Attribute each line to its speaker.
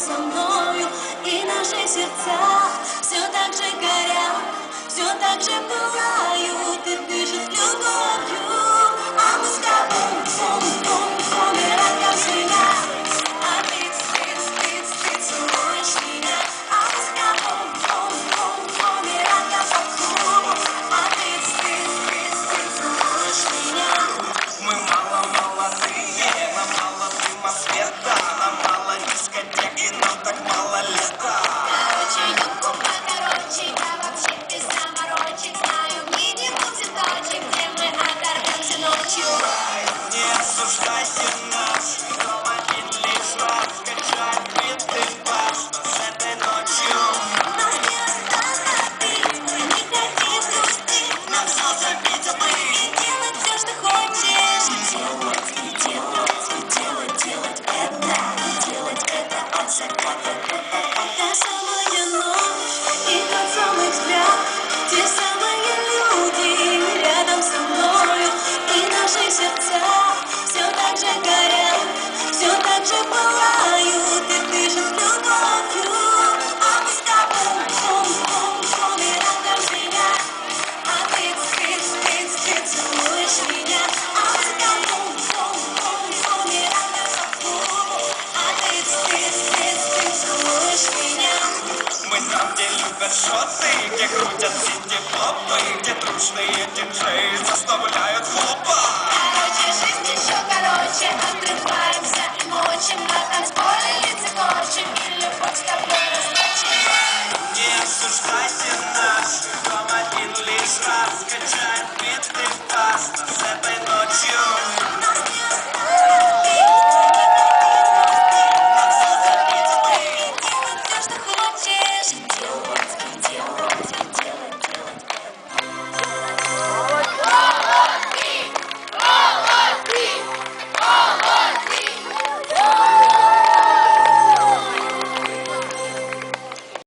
Speaker 1: со мною и наши сердца. же горят, все так же пылают, и ты же любовью. А мы с тобой шум, шум, шуме рядом меня, а ты спит, спит, спит, целуешь меня. А мы с тобой шум, шум, шуме рядом а ты спит, спит, спит, целуешь меня.
Speaker 2: Мы там, где любят шоты, где крутят сити-попы, где дружные диджеи заставляют хлопать.